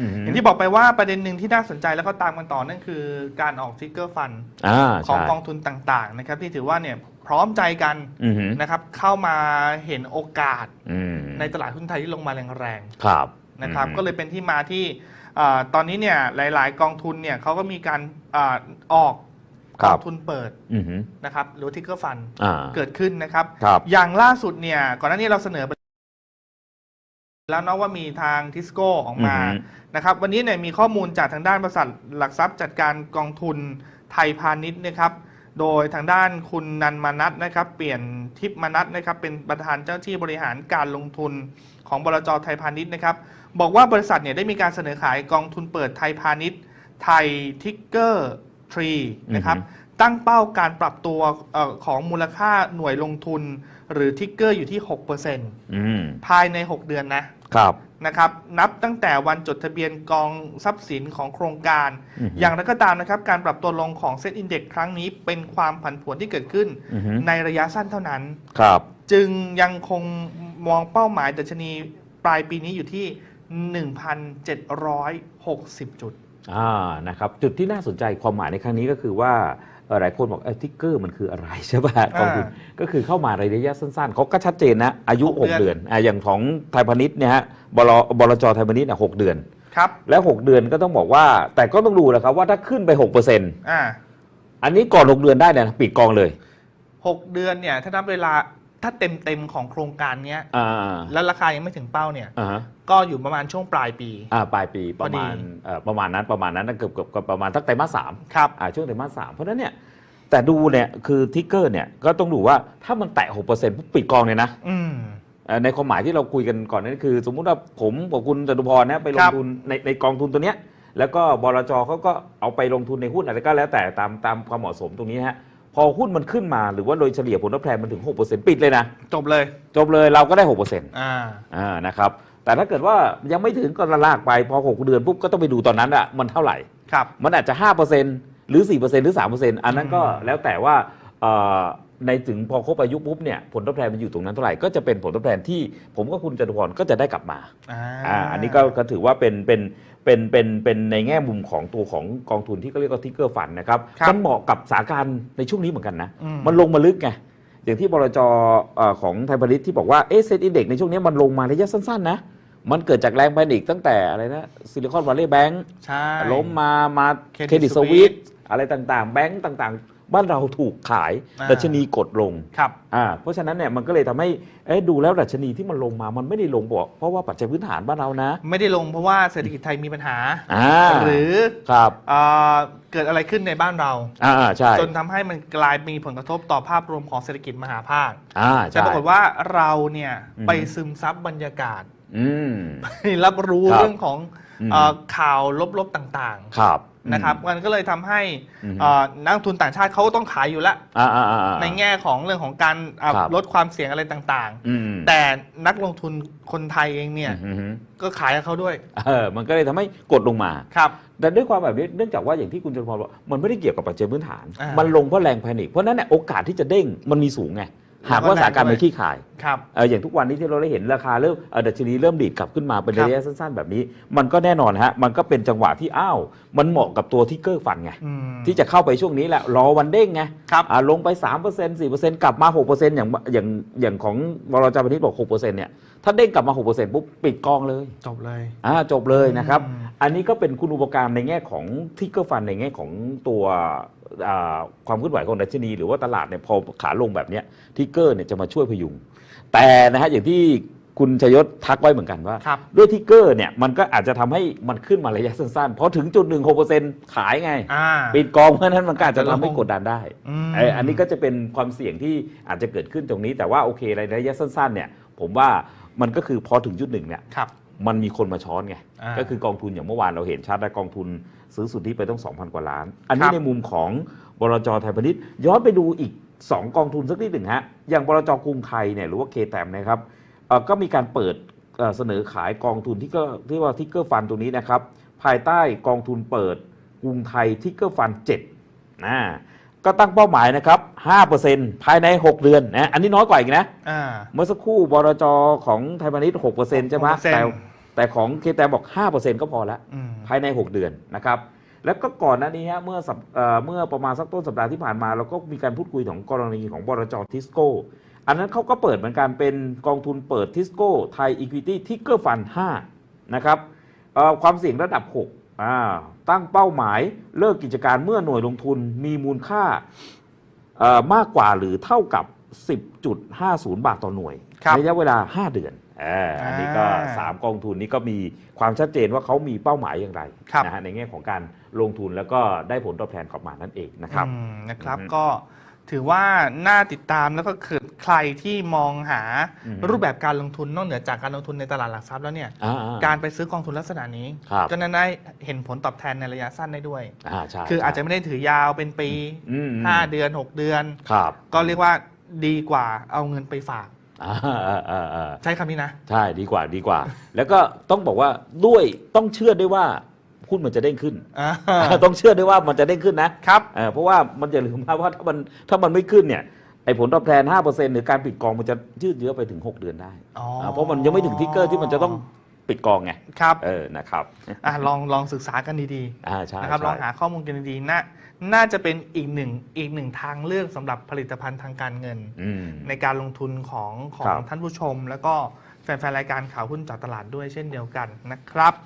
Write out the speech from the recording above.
อืมอย่างที่บอกไปว่าประเด็นหนึ่งที่น่าสนใจแล้วก็ตามกันต่อนั่นคือการออกทิกเกอร์ฟันอ่าของใช่กองทุนต่างๆนะครับที่ถือว่าเนี่ยพร้อมใจกันอือฮึนะครับเข้ามาเห็นโอกาสอืมในตลาดหุ้นไทยที่ลงมาแรงครับๆนะครับอืมก็เลยเป็นที่มาที่อ่าตอนนี้เนี่ยหลาย ๆ กองทุนเนี่ยเขาก็มีการอาออกคกรัอบงทุนเปิดอือฮึนะครับหรือทิกเกอร์ฟันอ่าเกิดขึ้นนะครับครับ อย่างล่าสุดเนี่ยก่อนหน้านี้เราเสนอไป แล้วเนาะว่ามีทางทิสโก้ออกมาอือฮึนะครับวันนี้เนี่ยมีข้อมูลจากทางด้านบริษัทหลักทรัพย์จัดการกองทุนไทยพาณิชย์นะครับโดยทางด้านคุณนันมานัทนะครับ เปลี่ยนทิพย์มานัทนะครับ เป็นประธานเจ้าหน้าที่บริหารการลงทุนของบลจไทยพาณิชย์นะครับ บอกว่าบริษัทเนี่ยได้มีการเสนอขายกองทุนเปิดไทยพาณิชย์ ไทยทิกเกอร์ทรีนะครับอือฮึตั้งเป้าการปรับตัวเอ่อของมูลค่าหน่วยลงทุน หรือทิกเกอร์อยู่ที่6%อืมภายใน 6 เดือนนะ ครับนะครับนับตั้งแต่วันจดทะเบียนกองทรัพย์สินของโครงการ อือฮึอย่างไรก็ตามนะครับ การปรับตัวลงของเซ็ตอินเด็กครั้งนี้เป็นความผันผวนที่เกิดขึ้น อือฮึ ในระยะสั้นเท่านั้น ครับ จึงยังคงมองเป้าหมายดัชนีปลายปีนี้อยู่ที่ 1,760 จุด อ่านะครับจุดที่น่าสนใจความหมายในครั้งนี้ก็คือว่าเอ่อ หลายคนบอกเอ้ทิกเกอร์มันคืออะไรใช่ป่ะกองทุนก็คือเข้ามาในระยะสั้นๆเขาก็ชัดเจนนะอายุหก6เดืเดืออนนอ่าอย่างของไทยพาณิชย์เนี่ยฮะบลบลจไทยพาณิชย์เนี่ยหกเดือนครับแล้ว 6 เดือนก็ต้องบอกว่า แต่ก็ต้องดูแหละครับว่าถ้าขึ้นไป6%ออ่าอันนี้ก่อน 6 เดือนได้เนี่ยปิดกองเลย 6 เดือนเนี่ยถ้านับเวลา ถ้าเต็มเต็มๆของโครงการเนี้ย อ่าแล้วราคายังไม่ถึงเป้าเนี่ย อ่าฮะก็อยู่ประมาณช่วงปลายปี อ่าปลายปีประมาณพอดี เอ่อประมาณนั้นประมาณนั้นนะเกือบเกือบเกือบประมาณทักไตรมาสสาม ครับ อ่าช่วงไตรมาสสามเพราะฉะนั้นเนี่ยแต่ดูเนี่ยคือทิกเกอร์เนี่ยก็ต้องดูว่าถ้ามันแตะ6%ปุ๊บปิดกองเลยนะอืม เอ่อในความหมายที่เราคุยกันก่อนนั่นคือ สมมุติว่าผมกับคุณจตุพรนะไปลคงรับ ทุนในในกองทุนตัวเนี้ยแล้วก็บลจเขาก็เอาไปลงทุนในหุ้นอะไรก็แล้วแต่ตามตามความเหมาะสมตรงนี้ฮะ พอหุ้นมันขึ้นมาหรือว่าโดยเฉลี่ยผลตอบแทนมันถึง 6%ปิดเลยนะ จบเลยจจบเลยเราก็ได้ 6%อ่าอ่านะครับ แต่ถ้าเกิดว่ายังไม่ถึงก็ละลากไป พอ 6 เดือนปุ๊บก็ต้องไปดูตอนนั้นอะมันเท่าไหร่ ครับ มันอาจจะ 5%หรือ 4%หรือ 3%อันนั้นก็อืมแล้วแต่ว่าเอ่อ ในถึงพอครบอายุปุ๊บเนี่ยผลตอบแทนมันอยู่ตรงนั้นเท่าไหร่ก็จะเป็นผลตอบแทนที่ผมกับคุณจตุพรก็จะได้กลับมาอ่าอ่าอันนี้ก็ก็ถือว่าเป็นเป็นเป็นเป็นเป็นในแง่มุมของตัวของกองทุนที่เขาเรียกว่าทิกเกอร์ฟันนะครับครับมันเหมาะกับสถานการณ์ในช่วงนี้เหมือนกันนะอืมมันลงมาลึกไงอย่างที่บลจเอ่อของไทยพาณิชย์ที่บอกว่าเอเซ็ตอินเด็กในช่วงนี้มันลงมาระยะสั้นๆนะมันเกิดจากแรงแพนิคตั้งแต่อะไรนะซิลิคอนวัลเลย์แบงก์ใช่ล้มมามา Credit เครดิตส Suisse วิตอะไรต่างๆ แบงก์ต่างๆ บ้านเราถูกขายอ่า ดัชนีกดลงครับ อ่าเพราะฉะนั้นเนี่ยมันก็เลยทำให้เอ๊ะดูแล้วดัชนีที่มันลงมามันไม่ได้ลงบอกเพราะว่าปัจจัยพื้นฐานบ้านเรานะไม่ได้ลงเพราะว่าเศรษฐกิจไทยมีปัญหา อ่าหรือครับเอ่อเกิดอะไรขึ้นในบ้านเรา อ่าใช่จนทำให้มันกลายมีผลกระทบต่อภาพรวมของเศรษฐกิจมหาภาคอ่าแต่ใช่ ปรากฏว่าเราเนี่ยอืม ไปซึมซับบรรยากาศ อืม รับรู้ครับ เรื่องของอืมเอ่อ ข่าวลบๆต่างครับๆนะครับ มันก็เลยทำให้อืมเอ่อนักลงทุนต่างชาติเขาก็ต้องขายอยู่แล้วอ่าอ่าอ่าอ่า ในแง่ของเรื่องของการอะครับ ลดความเสี่ยงอะไรต่างอืมๆ แต่นักลงทุนคนไทยเองเนี่ยอืมอืมก็ขายกับเขาด้วย เออมันก็เลยทำให้กดลงมา ครับ แต่ด้วยความแบบนี้เนื่องจากว่าอย่างที่คุณจตุพรบอกมันไม่ได้เกี่ยวกับปัจจัยพื้นฐาน อ่ามัมันลงเพราะแรงแพนิคเพราะฉะนั้นเนี่ยโอกาสที่จะเด้งมันมีสูงไง หากว่าสถานการณ์แล้วก็แรงด้วยมันขี้ขายครับเอออย่างทุกวันนี้ที่เราได้เห็นราคาเริ่มเอ่อดัชนีเริ่มดีดกลับขึ้นมาเป็นครับระยะสั้น ๆ แบบนี้ มันก็แน่นอนฮะมันก็เป็นจังหวะที่อ้าวมันเหมาะกับตัวที่เกอร์ฟันไงอืมที่จะเข้าไปช่วงนี้แหละรอวันเด้งไงครับอ่าลงไป 3% 4%กลับมา 6%อย่างอย่างอย่างของบลจพาณิชย์บอก 6%เนี่ยถ้าเด้งกลับมา 6%ปุ๊บปิดกองเลยจบเลย อ่าจบเลยนะครับ อืม อันนี้ก็เป็นคุณอุปการในแง่ของทิกเกอร์ฟันในแง่ของตัวอ่าความเคลื่อนไหวของดัชนี หรือว่าตลาดเนี่ยพอขาลงแบบเนี้ยทิกเกอร์เนี่ยจะมาช่วยพยุง แต่นะฮะอย่างที่คุณชยศทักไว้เหมือนกันว่า ครับ ด้วยทิกเกอร์เนี่ยมันก็อาจจะทำให้มันขึ้นมาระยะสั้นๆพอถึงจุดหนึ่งหกเปอร์เซ็นต์ขายไง อ่า ปิดกองเพราะฉะนั้นมันก็อาจจะทำให้อาจจะลงกดดันได้อืมไอ้อันนี้ก็จะเป็นความเสี่ยงที่อาจจะเกิดขึ้นตรงนี้ แต่ว่าโอเคในระยะสั้นๆเนี่ยผมว่า มันก็คือพอถึงจุดหนึ่งเนี่ยครับมันมีคนมาช้อนไงอ่าก็คือกองทุนอย่างเมื่อวานเราเห็นชัดนะกองทุนซื้อสุทธิไปต้อง 2,000 กว่าล้าน อันนี้ครับในมุมของบลจไทยพาณิชย์ย้อนไปดูอีก 2 กองทุนสักนิดหนึ่งฮะอย่างบลจกรุงไทยเนี่ยหรือว่าเคแตมนะครับเอ่อก็มีการเปิดเอ่อเสนอขายกองทุนที่ก็ที่ว่าทิกเกอร์ฟันตรงนี้นะครับภายใต้กองทุนเปิดกรุงไทยทิกเกอร์ฟัน7นะ ก็ตั้งเป้าหมายนะครับ 5%ภายใน 6 เดือนนะ อันนี้น้อยกว่าอีกนะ อ่า เมื่อสักครู่บลจของไทยพาณิชย์6%ใช่ไหม6%แต่แต่แต่ของเคแตบอก 5%ก็พอแล้วอืม ภายใน 6 เดือนนะครับ แล้วก็ก่อนหน้านี้ฮะเมื่อสัปเอ่อเมื่อประมาณสักต้นสัปดาห์ที่ผ่านมา เราก็มีการพูดคุยของกรณีของบรจทิสโก้ อันนั้นเขาก็เปิดเหมือนกันเป็นกองทุนเปิดทิสโก้ไทยอีควิตี้ทิกเกอร์ฟัน5นะครับเอ่อความเสี่ยงระดับ6อ่า ตั้งเป้าหมายเลิกกิจการเมื่อหน่วยลงทุนมีมูลค่าเอ่อมากกว่าหรือเท่ากับ 10.50 บาทต่อหน่วยครับระยะเวลา 5 เดือนอ่าอันนี้ก็อ่า3กองทุนนี้ก็มีความชัดเจนว่าเขามีเป้าหมายอย่างไรครับนะฮะในแง่ของการลงทุนแล้วก็ได้ผลตอบแทนกลับมานั่นเองนะครับอืมนะครับอือฮึก็ ถือว่าน่าติดตามแล้วก็คือใครที่มองหาอือฮึรูปแบบการลงทุนนอกเหนือจากการลงทุนในตลาดหลักทรัพย์แล้วเนี่ยอ่าๆการไปซื้อกองทุนลักษณะนี้ครับก็นั้นได้เห็นผลตอบแทนในระยะสั้นได้ด้วยอ่าใช่คืออาจจะไม่ได้ถือยาวเป็นปีอืม5เดือน 6 เดือนครับก็เรียกว่าดีกว่าเอาเงินไปฝากอ่าอ่าอ่าอ่าใช้คำนี้นะ ใช่ดีกว่าดีกว่า แล้วก็ต้องบอกว่าด้วยต้องเชื่อได้วยว่า หุ้นมันจะเด้งขึ้น อ่า ต้องเชื่อได้วยว่ามันจะเด้งขึ้นนะครับ เออเพราะว่ามันอย่าลืมนะว่าถ้ามันถ้ามันไม่ขึ้นเนี่ยไอ้ผลตอบแทน 5%หรือการปิดกองมันจะยืดเยื้อไปถึง 6 เดือนได้อ๋ออ่าเพราะมันยังไม่ถึงทิกเกอร์ที่มันจะต้องปิดกองไงครับเออนะครับอะลองลองศึกษากันดีอ่าใช่ๆนะครับลใช่องหาข้อมูลกันดีๆน่าน่าจะเป็นอีกหนึ่งอีกหนึ่งทางเลือกสำหรับผลิตภัณฑ์ทางการเงิน อืม ในการลงทุนของขอครังบ ท่านผู้ชม แล้วก็แฟนๆรายการข่าวหุ้นเจากตลาดด้วยเช่นเดียวกันนะครับ